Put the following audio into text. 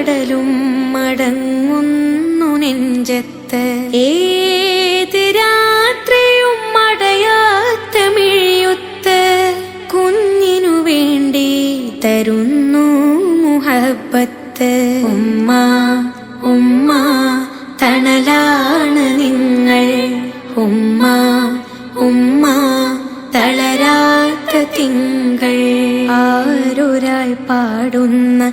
കടലും മടങ്ങുന്നു നെഞ്ചത്ത്. ഏത് രാത്രിയും മടയാത്ത മിഴിയുത്ത് കുഞ്ഞിനു വേണ്ടി തരുന്നു മുഹബത്ത്. ഉമ്മ ഉമ്മ തണലാണ് നിങ്ങൾ. ഉമ്മ ഉമ്മ തളരാത്ത തിങ്കൾ. ആരൊരാൾ പാടുന്ന